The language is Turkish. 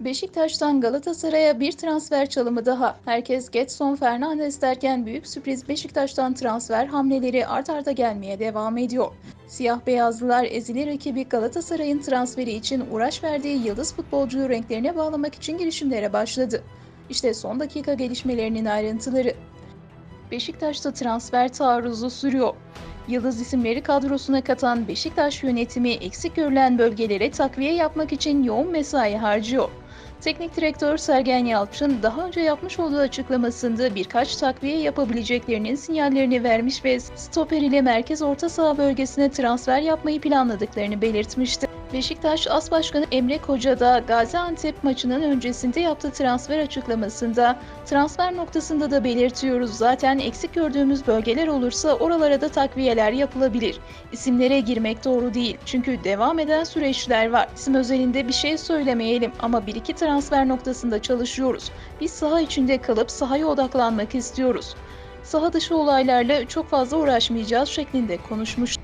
Beşiktaş'tan Galatasaray'a bir transfer çalımı daha. Herkes Getson Fernandes derken büyük sürpriz Beşiktaş'tan transfer hamleleri art arda gelmeye devam ediyor. Siyah beyazlılar ezili rakibi Galatasaray'ın transferi için uğraş verdiği yıldız futbolcuyu renklerine bağlamak için girişimlere başladı. İşte son dakika gelişmelerinin ayrıntıları. Beşiktaş'ta transfer taarruzu sürüyor. Yıldız isimleri kadrosuna katan Beşiktaş yönetimi eksik görülen bölgelere takviye yapmak için yoğun mesai harcıyor. Teknik direktör Sergen Yalçın daha önce yapmış olduğu açıklamasında birkaç takviye yapabileceklerinin sinyallerini vermiş ve stoper ile merkez orta saha bölgesine transfer yapmayı planladıklarını belirtmişti. Beşiktaş As Başkanı Emre Koca da Gaziantep maçının öncesinde yaptığı transfer açıklamasında transfer noktasında da belirtiyoruz zaten eksik gördüğümüz bölgeler olursa oralara da takviyeler yapılabilir. İsimlere girmek doğru değil çünkü devam eden süreçler var. İsim özelinde bir şey söylemeyelim ama bir iki transfer noktasında çalışıyoruz. Biz saha içinde kalıp sahaya odaklanmak istiyoruz. Saha dışı olaylarla çok fazla uğraşmayacağız şeklinde konuşmuş.